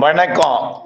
வணக்கம்.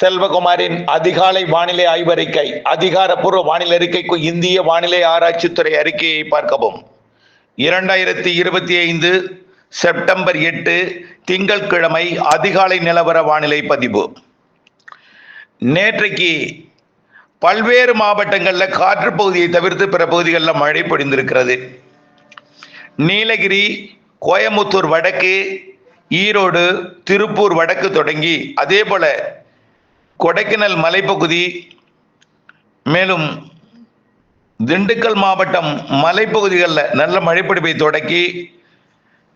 செல்வகுமாரின் அதிகாலை வானிலை ஆய்வறிக்கை அதிகாரப்பூர்வ வானிலை அறிக்கைக்கு இந்திய வானிலை ஆராய்ச்சித்துறை அறிக்கையை பார்க்கவும். இரண்டாயிரத்தி இருபத்தி ஐந்து செப்டம்பர் எட்டு திங்கட்கிழமை அதிகாலை நிலவர வானிலை பதிவு. நேற்றைக்கு பல்வேறு மாவட்டங்களில் காற்று பகுதியை தவிர்த்து பிற பகுதிகளில் மழை பொழிந்திருக்கிறது. நீலகிரி கோயமுத்தூர் வடக்கு ஈரோடு திருப்பூர் வடக்கு தொடங்கி அதே போல கொடைக்கானல் மலைப்பகுதி மேலும் திண்டுக்கல் மாவட்டம் மலைப்பகுதிகளில் நல்ல மழைப்பிடிப்பை தொடக்கி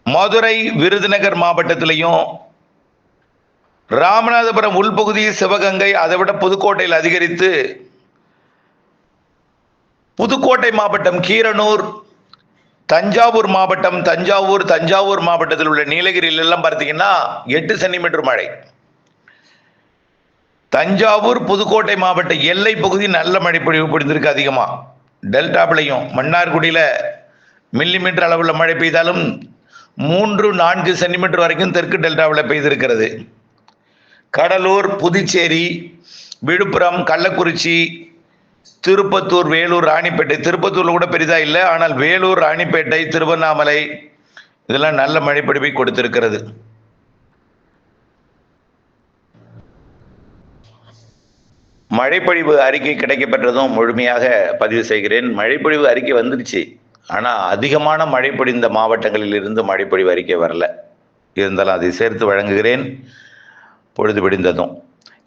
மதுரை விருதுநகர் மாவட்டத்திலையும் ராமநாதபுரம் உள்பகுதி சிவகங்கை அதை விட புதுக்கோட்டையில் அதிகரித்து புதுக்கோட்டை மாவட்டம் கீரனூர் தஞ்சாவூர் மாவட்டம் தஞ்சாவூர் தஞ்சாவூர் மாவட்டத்தில் உள்ள நீலகிரியில் எல்லாம் பார்த்தீங்கன்னா எட்டு சென்டிமீட்டர் மழை. தஞ்சாவூர் புதுக்கோட்டை மாவட்ட எல்லை பகுதி நல்ல மழை பொழிவு பொழிந்திருக்கு அதிகமாக டெல்டாப்லையும் மன்னார்குடியில் மில்லிமீட்டர் அளவுள்ள மழை பெய்தாலும் மூன்று நான்கு சென்டிமீட்டர் வரைக்கும் தெற்கு டெல்டாவில் பெய்திருக்கிறது. கடலூர் புதுச்சேரி விழுப்புரம் கள்ளக்குறிச்சி திருப்பத்தூர் வேலூர் ராணிப்பேட்டை. திருப்பத்தூர்ல கூட பெரிதா இல்லை ஆனால் வேலூர் ராணிப்பேட்டை திருவண்ணாமலை இதெல்லாம் நல்ல மழைப்பிடிப்பை கொடுத்திருக்கிறது. மழைப்பொழிவு அறிக்கை கிடைக்கப்பெற்றதும் முழுமையாக பதிவு செய்கிறேன். மழைப்பொழிவு அறிக்கை வந்துருச்சு ஆனால் அதிகமான மழை பொழிந்த மாவட்டங்களில் இருந்து மழைப்பொழிவு அறிக்கை வரல. இருந்தாலும் அதை சேர்த்து வழங்குகிறேன். பொழுது விடிந்ததும்.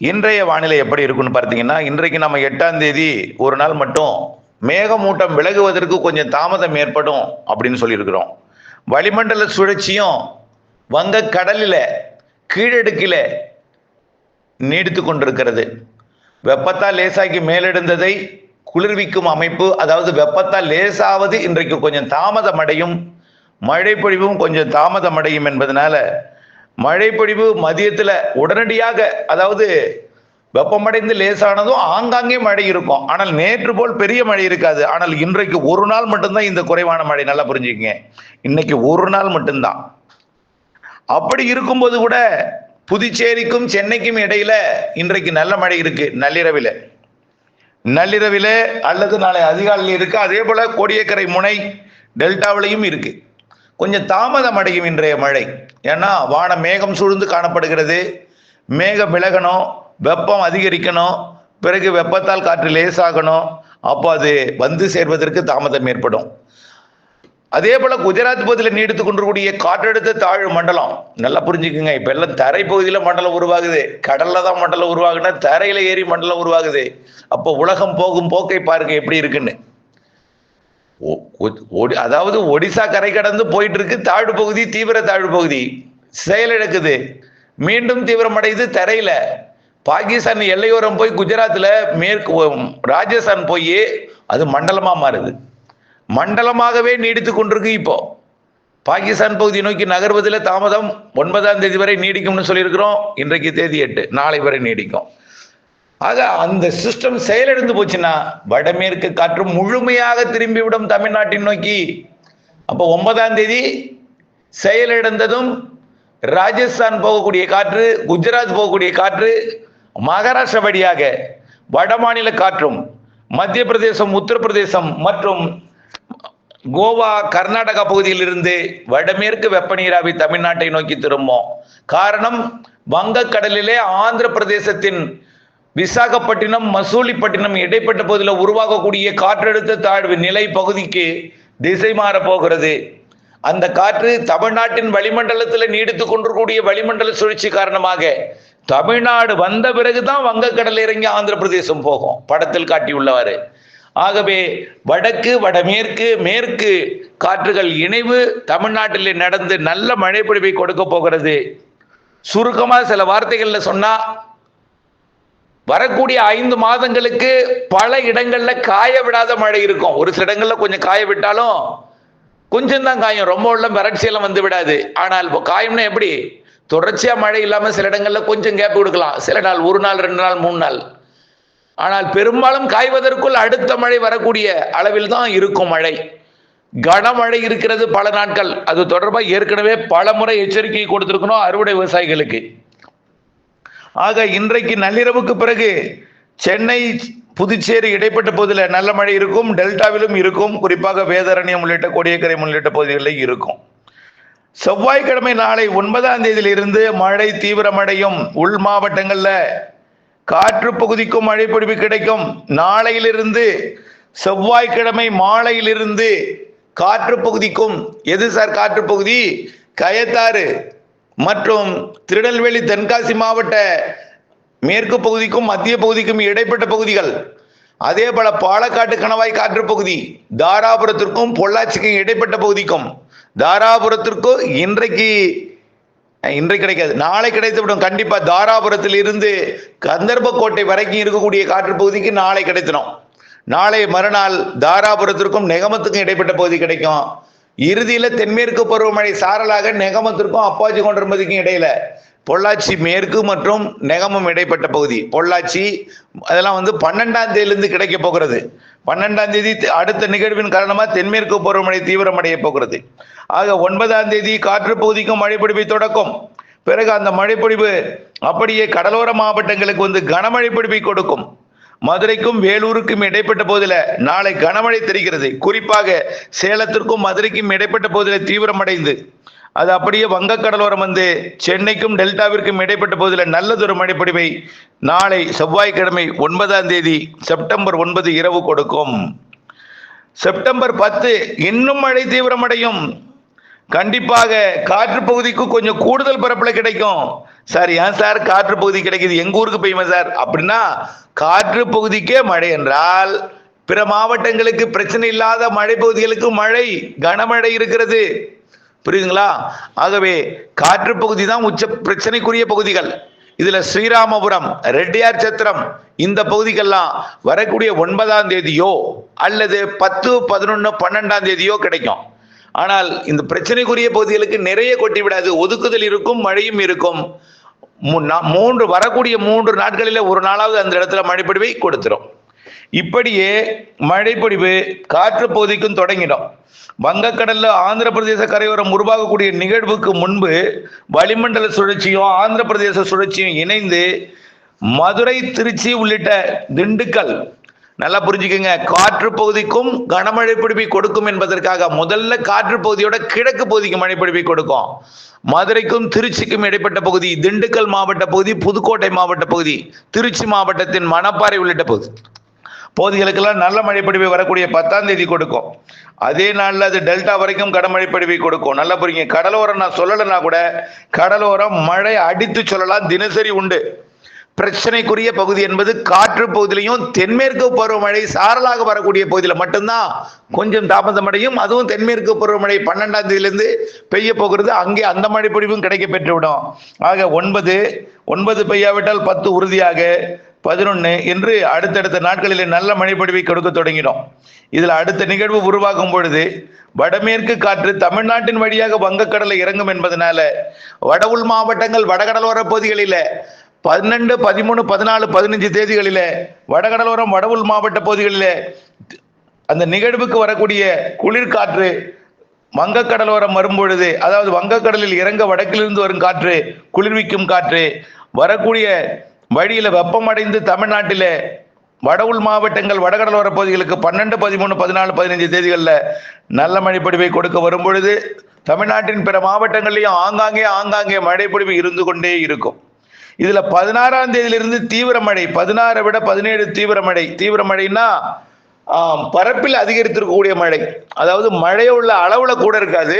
இன்றைய வானிலை எப்படி இருக்குன்னு பார்த்தீங்கன்னா இன்றைக்கு நம்ம எட்டாம் தேதி ஒரு நாள் மட்டும் மேகமூட்டம் விலகுவதற்கு கொஞ்சம் தாமதம் ஏற்படும் அப்படின்னு சொல்லியிருக்கிறோம். வளிமண்டல சுழற்சியும் வங்க கடலில் கீழடுக்கில் நீடித்து கொண்டிருக்கிறது. வெப்பத்தால் லேசாக்கி மேலெடுந்ததை குளிர்விக்கும் அமைப்பு அதாவது வெப்பத்தால் லேசாவது இன்றைக்கு கொஞ்சம் தாமதமடையும் மழைப்பொழிவும் கொஞ்சம் தாமதமடையும் என்பதனால மழைப்பொழிவு மதியத்தில் உடனடியாக அதாவது வெப்பமடைந்து லேசானதும் ஆங்காங்கே மழை இருக்கும். ஆனால் நேற்று போல் பெரிய மழை இருக்காது. ஆனால் இன்றைக்கு ஒரு நாள் மட்டும்தான் இந்த குறைவான மழை. நல்லா புரிஞ்சுக்கங்க. இன்னைக்கு ஒரு நாள் மட்டும்தான். அப்படி இருக்கும்போது கூட புதுச்சேரிக்கும் சென்னைக்கும் இடையில இன்றைக்கு நல்ல மழை இருக்கு. நள்ளிரவில். நள்ளிரவில் அல்லது நாளை அதிகாலையில் இருக்கு. அதே போல கோடியக்கரை முனை டெல்டாவிலையும் இருக்கு. கொஞ்சம் தாமதம் அடையும் இன்றைய மழை. ஏன்னா வானம் மேகம் சூழ்ந்து காணப்படுகிறது. மேகம் விலகணும் வெப்பம் அதிகரிக்கணும் பிறகு வெப்பத்தால் காற்று லேசாகணும் அப்போ அது வந்து சேர்வதற்கு தாமதம் ஏற்படும். அதே போல குஜராத் பகுதியில் நீடித்து கொண்டிருக்கூடிய காற்றழுத்த தாழ்வு மண்டலம் நல்லா புரிஞ்சுக்குங்க. இப்ப எல்லாம் தரை பகுதியில் மண்டலம் உருவாகுது. கடல்ல தான் மண்டலம் உருவாகுனா தரையில ஏறி மண்டலம் உருவாகுது. அப்போ உலகம் போகும் போக்கை பாருங்க எப்படி இருக்குன்னு. அதாவது ஒடிசா கரை கடந்து போயிட்டு இருக்கு தாழ்வு பகுதி தீவிர தாழ்வு பகுதி. செயலிழக்குது மீண்டும் தீவிரமடையுது தரையில. பாகிஸ்தான் எல்லையோரம் போய் குஜராத்தில் மேற்கு ராஜஸ்தான் போய் அது மண்டலமாக மாறுது. மண்டலமாகவே நீடித்து கொண்டிருக்கு இப்போ. பாகிஸ்தான் பகுதியை நோக்கி நகர்வதில் தாமதம் ஒன்பதாம் தேதி வரை நீடிக்கும்னு சொல்லியிருக்கிறோம். இன்றைக்கு தேதி எட்டு. நாளை வரை நீடிக்கும். ஆக அந்த சிஸ்டம் செயலிழந்து போச்சுன்னா வடமேற்கு காற்று முழுமையாக திரும்பிவிடும் தமிழ்நாட்டின் நோக்கி. அப்போ ஒன்பதாம் தேதி செயலிழந்ததும் ராஜஸ்தான் போகக்கூடிய காற்று குஜராத் போகக்கூடிய காற்று மகாராஷ்டிரா வழியாக வடமாநில காற்றும் மத்திய பிரதேசம் உத்தரப்பிரதேசம் மற்றும் கோவா கர்நாடகா பகுதியிலிருந்து வடமேற்கு வெப்பநீராவி தமிழ்நாட்டை நோக்கி திரும்பும். காரணம் வங்கக்கடலிலே ஆந்திர பிரதேசத்தின் விசாகப்பட்டினம் மசூலிப்பட்டினம் இடைப்பட்ட பகுதியில் உருவாகக்கூடிய காற்றழுத்த தாழ்வு நிலை பகுதிக்கு திசை மாற போகிறது. அந்த காற்று தமிழ்நாட்டின் வளிமண்டலத்தில் நீடித்து கொண்டிருக்கூடிய வளிமண்டல சுழற்சி காரணமாக தமிழ்நாடு வந்த பிறகுதான் வங்கக்கடல் இறங்கி ஆந்திர பிரதேசம் போகும் படத்தில் காட்டியுள்ளவாறு. ஆகவே வடக்கு வடமேற்கு மேற்கு காற்றுகள் இணைவு தமிழ்நாட்டில் நடந்து நல்ல மழைப்பொழிவை கொடுக்க போகிறது. சுருக்கமாக சில வார்த்தைகளில் சொன்னால் வரக்கூடிய ஐந்து மாதங்களுக்கு பல இடங்கள்ல காய விடாத மழை இருக்கும். ஒரு சில இடங்கள்ல கொஞ்சம் காய விட்டாலும் கொஞ்சம் தான் காயும். ரொம்ப உள்ள வறட்சியெல்லாம் வந்து விடாது. ஆனால் இப்போ காயம்னா எப்படி? தொடர்ச்சியா மழை இல்லாம சில இடங்கள்ல கொஞ்சம் கேப் கொடுக்கலாம். சில நாள் ஒரு நாள் ரெண்டு நாள் மூணு நாள். ஆனால் பெரும்பாலும் காய்வதற்குள் அடுத்த மழை வரக்கூடிய அளவில் தான் இருக்கும் மழை. கனமழை இருக்கிறது பல நாட்கள். அது தொடர்பாக ஏற்கனவே பல முறை எச்சரிக்கை கொடுத்துருக்கணும் அறுவடை விவசாயிகளுக்கு. ஆக இன்றைக்கு நள்ளிரவுக்கு பிறகு சென்னை புதுச்சேரி இடைப்பட்ட பகுதியில் நல்ல மழை இருக்கும் டெல்டாவிலும் இருக்கும் குறிப்பாக வேதாரண்யம் உள்ளிட்ட கோடியக்கரை உள்ளிட்ட பகுதிகளில் இருக்கும். செவ்வாய்க்கிழமை நாளை ஒன்பதாம் தேதியிலிருந்து மழை தீவிரமடையும். உள் மாவட்டங்களில் காற்று பகுதிக்கும் மழை கிடைக்கும். நாளையிலிருந்து செவ்வாய்க்கிழமை மாலையிலிருந்து காற்று பகுதிக்கும் எது சார் காற்று பகுதி? கயத்தாறு. மற்றும் திருநெல்வேலி தென்காசி மாவட்ட மேற்கு பகுதிக்கும் மத்திய பகுதிக்கும் இடைப்பட்ட பகுதிகள். அதே போல பாலக்காட்டு கணவாய் காற்று பகுதி தாராபுரத்திற்கும் பொள்ளாச்சிக்கும் இடைப்பட்ட பகுதிக்கும். தாராபுரத்திற்கும் இன்றைக்கு இன்றைக்கு கிடைக்காது நாளை கிடைத்துவிடும். கண்டிப்பா தாராபுரத்தில் இருந்து கந்தர்பக்கோட்டை வரைக்கும் இருக்கக்கூடிய காற்று பகுதிக்கு நாளை கிடைத்திடும் நாளை மறுநாள் தாராபுரத்திற்கும் நெகமத்துக்கும் இடைப்பட்ட பகுதி கிடைக்கும். இறுதியில தென்மேற்கு பருவமழை சாரலாக நெகமத்திற்கும் அப்பாச்சி கொண்டிருப்பதுக்கும் இடையில பொள்ளாச்சி மேற்கு மற்றும் நெகமம் இடைப்பட்ட பகுதி. பொள்ளாச்சி அதெல்லாம் வந்து பன்னெண்டாம் தேதியிலிருந்து கிடைக்க போகிறது. பன்னெண்டாம் தேதி அடுத்த நிகழ்வின் காரணமாக தென்மேற்கு பருவமழை தீவிரமடைய போகிறது. ஆக ஒன்பதாம் தேதி காற்று பகுதிக்கும் மழைப்பிடிப்பை தொடக்கும். பிறகு அந்த மழைப்பொழிவு அப்படியே கடலோர மாவட்டங்களுக்கு வந்து கனமழை பிடிப்பை கொடுக்கும். மதுரைக்கும் வேலூருக்கும் இடைப்பட்ட போதில நாளை கனமழை தெரிகிறது. குறிப்பாக சேலத்திற்கும் மதுரைக்கும் இடைப்பட்ட போதில தீவிரமடைந்து அது அப்படியே வங்கக்கடலோரம் வந்து சென்னைக்கும் டெல்டாவிற்கும் இடைப்பட்ட போதில் நல்லதொரு மழைப்பொழிவை நாளை செவ்வாய்க்கிழமை ஒன்பதாம் தேதி செப்டம்பர் ஒன்பது இரவு கொடுக்கும். செப்டம்பர் பத்து இன்னும் மழை தீவிரமடையும் கண்டிப்பாக காற்று பகுதிக்கு கொஞ்சம் கூடுதல் பரப்புல கிடைக்கும். சார் ஏன் சார் காற்று பகுதி கிடைக்குது? எங்க ஊருக்கு பெய்யுமா சார்? அப்படின்னா காற்று பகுதிக்கே மழை என்றால் பிற மாவட்டங்களுக்கு பிரச்சனை இல்லாத மழை பகுதிகளுக்கு மழை கனமழை இருக்கிறது. புரியுதுங்களா? ஆகவே காற்று பகுதி தான் உச்ச பிரச்சனைக்குரிய பகுதிகள். இதுல ஸ்ரீராமபுரம் ரெட்டியார் சத்திரம் இந்த பகுதிக்கெல்லாம் வரக்கூடிய ஒன்பதாம் தேதியோ அல்லது பத்து பதினொன்று பன்னெண்டாம் தேதியோ கிடைக்கும். ஆனால் இந்த பிரச்சனைக்குரிய பகுதிகளுக்கு நிறைய கொட்டி விடாது. ஒதுக்குதல் இருக்கும் மழையும் இருக்கும். மூன்று வரக்கூடிய மூன்று நாட்களில் ஒரு நாளாவது அந்த இடத்துல மழைப்பொடிவை கொடுத்துரும். இப்படியே மழைப்பொடிவு காற்று பகுதிக்கும் தொடங்கிடும். வங்கக்கடல்ல ஆந்திர பிரதேச கரையோரம் உருவாகக்கூடிய நிகழ்வுக்கு முன்பு வளிமண்டல சுழற்சியும் ஆந்திர பிரதேச சுழற்சியும் இணைந்து மதுரை திருச்சி உள்ளிட்ட திண்டுக்கல் நல்லா புரிஞ்சுக்கோங்க. காற்று பகுதிக்கும் கனமழை பிடிப்பி கொடுக்கும் என்பதற்காக முதல்ல காற்று பகுதியோட கிழக்கு பகுதிக்கு மழை பிடிப்பி கொடுக்கும். மதுரைக்கும் திருச்சிக்கும் இடைப்பட்ட பகுதி திண்டுக்கல் மாவட்ட பகுதி புதுக்கோட்டை மாவட்ட பகுதி திருச்சி மாவட்டத்தின் மணப்பாறை உள்ளிட்ட பகுதி. பகுதிகளுக்கெல்லாம் நல்ல மழை வரக்கூடிய பத்தாம் தேதி கொடுக்கும். அதே நாளில் அது டெல்டா வரைக்கும் கடமழை பொழிவை கொடுக்கும். நல்லா புரியுங்க. கடலோரம் நான் சொல்லலைன்னா கூட கடலோரம் மழை அடித்து சொல்லலாம். தினசரி உண்டு. பிரச்சனைக்குரிய பகுதி என்பது காற்று பகுதியிலையும் தென்மேற்கு பருவமழை சாரலாக வரக்கூடிய பகுதியில் மட்டும்தான் கொஞ்சம் தாமதம் அடையும். அதுவும் தென்மேற்கு பருவமழை பன்னெண்டாம் தேதியிலிருந்து பெய்ய போகிறது. அங்கே அந்த மழை பொழிவும் கிடைக்க பெற்றுவிடும். ஆக ஒன்பது ஒன்பது பெய்யாவிட்டால் பத்து உறுதியாக பதினொன்று என்று அடுத்தடுத்த நாட்களில் நல்ல மழைப்பொழிவை கொடுக்க தொடங்கிடும் இதில் அடுத்த நிகழ்வு உருவாகும் பொழுது வடமேற்கு காற்று தமிழ்நாட்டின் வழியாக வங்கக்கடலை இறங்கும் என்பதனால வட உள் மாவட்டங்கள் வடகடலோர பகுதிகளில் பன்னெண்டு பதிமூணு பதினாலு பதினஞ்சு தேதிகளில வடகடலோரம் வட உள் மாவட்ட பகுதிகளில அந்த நிகழ்வுக்கு வரக்கூடிய குளிர்காற்று வங்கக்கடலோரம் வரும்பொழுது அதாவது வங்கக்கடலில் இறங்க வடக்கிலிருந்து வரும் காற்று குளிர்விக்கும் காற்று வரக்கூடிய வழியில வெப்பமடைந்து தமிழ்நாட்டில வட உள் மாவட்டங்கள் வடகடலோர பகுதிகளுக்கு பன்னெண்டு பதிமூணு பதினாலு பதினஞ்சு தேதிகளில் நல்ல மழைப்பொழிவை கொடுக்க வரும் பொழுது தமிழ்நாட்டின் பிற மாவட்டங்களிலும் ஆங்காங்கே ஆங்காங்கே மழைப்பொழிவு இருந்து கொண்டே இருக்கும். இதுல பதினாறாம் தேதியிலிருந்து தீவிர மழை பதினாறை விட பதினேழு தீவிர மழை தீவிர மழைன்னா பரப்பில் அதிகரித்திருக்கக்கூடிய மழை. அதாவது மழையுள்ள அளவுல கூட இருக்காது.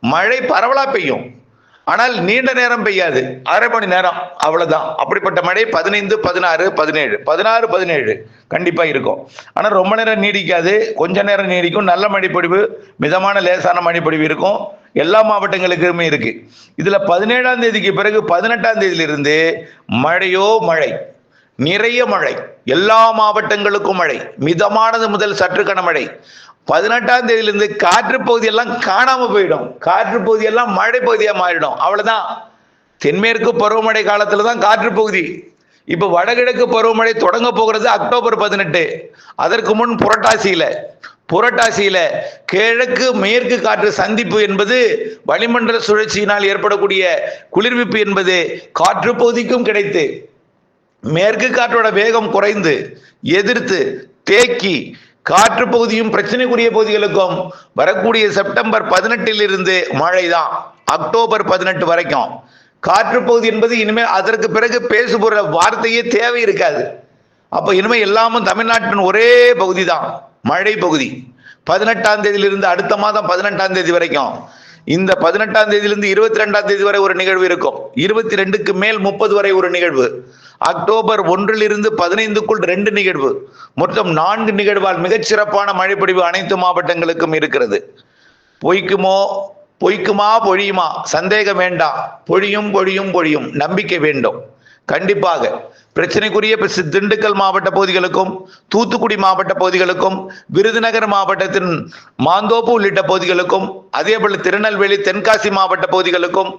மழை பரவலா பெய்யும். ஆனால் நீண்ட நேரம் பெய்யாது. அரை மணி நேரம். அவ்வளவுதான். அப்படிப்பட்ட மழை பதினைந்து பதினாறு பதினேழு. பதினாறு பதினேழு. கண்டிப்பா இருக்கும். ஆனால் ரொம்ப நேரம் நீடிக்காது. கொஞ்ச நேரம் நீடிக்கும். நல்ல மழைப்பொடிவு மிதமான லேசான மழைப்பொடிவு இருக்கும். எல்லா மாவட்டங்களுக்குமே இருக்கு. இதுல பதினேழாம் தேதிக்கு பிறகு பதினெட்டாம் தேதியிலிருந்து மழையோ மழை. நிறைய மழை. எல்லா மாவட்டங்களுக்கும் மழை. மிதமானது முதல் சற்று கனமழை பதினெட்டாம் தேதியிலிருந்து காற்று பகுதியெல்லாம் காணாம போயிடும். காற்று பகுதியெல்லாம் மழை பகுதியா மாறிடும். அவ்வளவுதான். தென்மேற்கு பருவமழை காலத்துல தான் காற்று பகுதி. இப்ப வடகிழக்கு பருவமழை தொடங்க போகிறது அக்டோபர் பதினெட்டு. அதற்கு முன் புரட்டாசியில. புரட்டாசியில கிழக்கு மேற்கு காற்று சந்திப்பு என்பது வளிமண்டல சுழற்சியினால் ஏற்படக்கூடிய குளிர்விப்பு என்பது காற்று பகுதிக்கும் கிடைத்து மேற்கு காற்றோட வேகம் குறைந்து எதிர்த்து தேக்கி காற்று பகுதியும் பிரச்சனைக்குரிய பகுதிகளுக்கும் வரக்கூடிய செப்டம்பர் பதினெட்டில் இருந்து மழை தான் அக்டோபர் பதினெட்டு வரைக்கும். காற்று பகுதி என்பது இனிமேல் அதற்கு பிறகு பேசுபொருள் வார்த்தையே தேவை இருக்காது. அப்ப இனிமேல் எல்லாமும் தமிழ்நாட்டின் ஒரே பகுதி தான் மழை பகுதி. பதினெட்டாம் தேதியிலிருந்து அடுத்த மாதம் பதினெட்டாம் தேதி வரைக்கும். இந்த பதினெட்டாம் தேதியிலிருந்து இருபத்தி ரெண்டாம் தேதி வரை ஒரு நிகழ்வு இருக்கும். இருபத்தி ரெண்டுக்கு மேல் முப்பது வரை ஒரு நிகழ்வு. அக்டோபர் ஒன்றிலிருந்து பதினைந்துக்குள் ரெண்டு நிகழ்வு. மொத்தம் நான்கு நிகழ்வால் மிகச்சிறப்பான மழைப்பொழிவு அனைத்து மாவட்டங்களுக்கும் இருக்கிறது. பொய்க்குமோ பொய்க்குமா பொழியுமா? சந்தேகம் வேண்டாம் பொழியும் பொழியும் பொழியும். நம்பிக்கை வேண்டும். கண்டிப்பாக பிரச்சனைக்குரிய திண்டுக்கல் மாவட்ட பகுதிகளுக்கும் தூத்துக்குடி மாவட்ட பகுதிகளுக்கும் விருதுநகர் மாவட்டத்தின் மாந்தோப்பு உள்ளிட்ட பகுதிகளுக்கும் அதேபோல் திருநெல்வேலி தென்காசி மாவட்ட பகுதிகளுக்கும்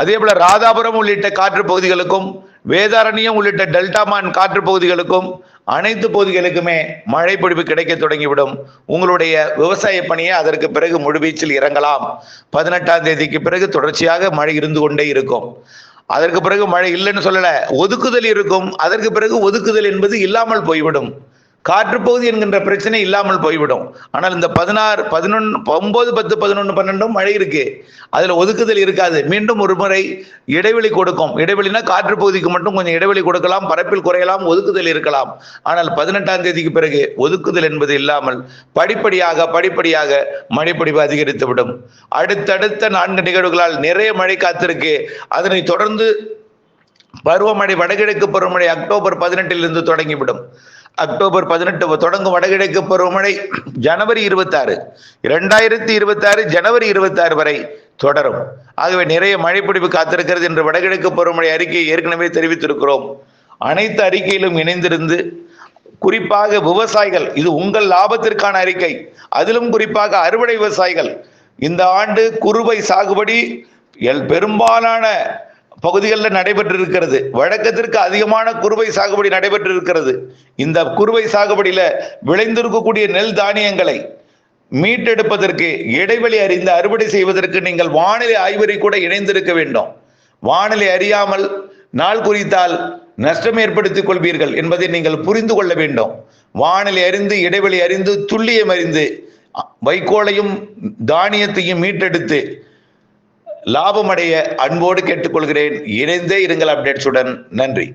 அதே போல ராதாபுரம் உள்ளிட்ட காற்று பகுதிகளுக்கும் வேதாரண்யம் உள்ளிட்ட டெல்டாமான் காற்று பகுதிகளுக்கும் அனைத்து பகுதிகளுக்குமே மழை பொழிவு கிடைக்க தொடங்கிவிடும். உங்களுடைய விவசாய பணியை அதற்கு பிறகு முழுவீச்சில் இறங்கலாம். பதினெட்டாம் தேதிக்கு பிறகு தொடர்ச்சியாக மழை இருந்து கொண்டே இருக்கும். அதற்கு பிறகு மழை இல்லைன்னு சொல்லல ஒதுக்குதல் இருக்கும். அதற்கு பிறகு ஒதுக்குதல் என்பது இல்லாமல் போய்விடும். காற்றுப்பகுதி என்கின்ற பிரச்சனை இல்லாமல் போய்விடும். ஆனால் இந்த பதினாறு பதினொன்று ஒன்பது பத்து பதினொன்று பன்னெண்டும் மழை இருக்கு. அதில் ஒதுக்குதல் இருக்காது. மீண்டும் ஒரு முறை இடைவெளி கொடுக்கும். இடைவெளினா காற்று பகுதிக்கு மட்டும் கொஞ்சம் இடைவெளி கொடுக்கலாம் பரப்பில் குறையலாம் ஒதுக்குதல் இருக்கலாம். ஆனால் பதினெட்டாம் தேதிக்கு பிறகு ஒதுக்குதல் என்பது இல்லாமல் படிப்படியாக படிப்படியாக மழைப்பொடிவு அதிகரித்துவிடும். அடுத்தடுத்த நான்கு நிகழ்வுகளால் நிறைய மழை காத்திருக்கு. அதனை தொடர்ந்து பருவமழை வடகிழக்கு பருவமழை அக்டோபர் பதினெட்டிலிருந்து தொடங்கிவிடும். அக்டோபர் பதினெட்டு தொடங்கும் வடகிழக்கு பருவமழை ஜனவரி இருபத்தாறு. இரண்டாயிரத்தி இருபத்தாறு ஜனவரி இருபத்தாறு வரை தொடரும். ஆகவே நிறைய மழைப்பிடிப்பு காத்திருக்கிறது என்று வடகிழக்கு பருவமழை அறிக்கையை ஏற்கனவே தெரிவித்திருக்கிறோம். அனைத்து அறிக்கையிலும் இணைந்திருந்து குறிப்பாக விவசாயிகள் இது உங்கள் லாபத்திற்கான அறிக்கை. அதிலும் குறிப்பாக அறுவடை விவசாயிகள் இந்த ஆண்டு குறுவை சாகுபடி எல் பெரும்பாலான பகுதிகளில் நடைபெற்றிருக்கிறது. வழக்கத்திற்கு அதிகமான குறுவை சாகுபடி நடைபெற்றிருக்கிறது. இந்த குறுவை சாகுபடியில் விளைந்திருக்கக்கூடிய நெல் தானியங்களை மீட்டெடுப்பதற்கு இடைவெளி அறிந்து அறுவடை செய்வதற்கு நீங்கள் வானிலை ஆய்வறை கூட இணைந்திருக்க வேண்டும். வானிலை அறியாமல் நாள் குறித்தால் நஷ்டம் ஏற்படுத்திக் கொள்வீர்கள் என்பதை நீங்கள் புரிந்து கொள்ள வேண்டும். வானிலை அறிந்து இடைவெளி அறிந்து துல்லியம் அறிந்து வைக்கோலையும் தானியத்தையும் மீட்டெடுத்து லாபமடைய அன்போடு கேட்டுக்கொள்கிறேன். இணைந்தே இருங்கள் அப்டேட்ஸுடன் நன்றி.